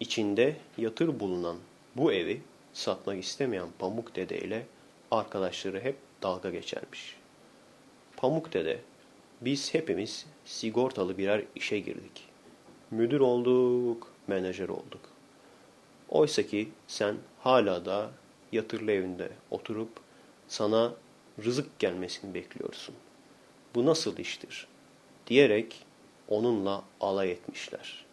içinde yatır bulunan bu evi satmak istemeyen Pamuk Dede ile arkadaşları hep dalga geçermiş. Pamuk Dede, biz hepimiz sigortalı birer işe girdik. Müdür olduk, menajer olduk. Oysa ki sen hala da yatırlı evinde oturup sana rızık gelmesini bekliyorsun. Bu nasıl iştir? Diyerek onunla alay etmişler.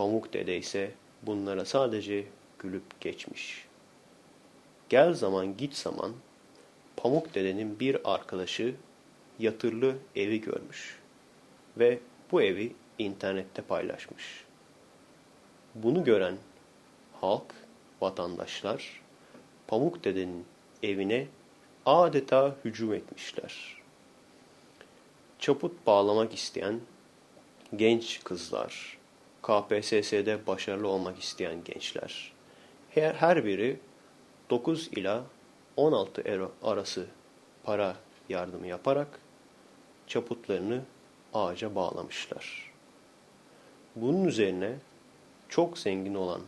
Pamuk Dede ise bunlara sadece gülüp geçmiş. Gel zaman git zaman Pamuk Dede'nin bir arkadaşı yatırlı evi görmüş ve bu evi internette paylaşmış. Bunu gören halk, vatandaşlar Pamuk Dede'nin evine adeta hücum etmişler. Çaput bağlamak isteyen genç kızlar, KPSS'de başarılı olmak isteyen gençler, her, her biri 9 ila 16 euro arası para yardımı yaparak çaputlarını ağaca bağlamışlar. Bunun üzerine çok zengin olan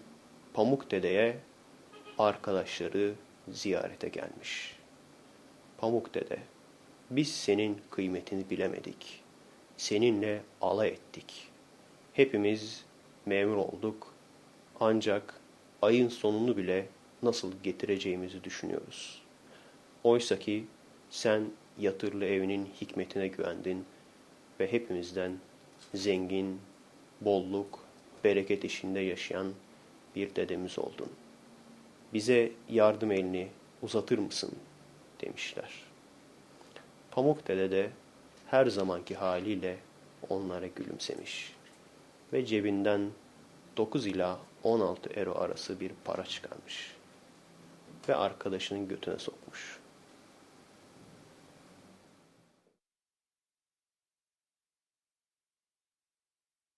Pamuk Dede'ye arkadaşları ziyarete gelmiş. Pamuk Dede, biz senin kıymetini bilemedik. Seninle alay ettik. Hepimiz memur olduk. Ancak ayın sonunu bile nasıl getireceğimizi düşünüyoruz. Oysa ki sen yatırlı evinin hikmetine güvendin ve hepimizden zengin, bolluk, bereket işinde yaşayan bir dedemiz oldun. Bize yardım elini uzatır mısın? demişler. Pamuk Dede de her zamanki haliyle onlara gülümsemiş ve cebinden 9 ila 16 euro arası bir para çıkarmış ve arkadaşının götüne sokmuş.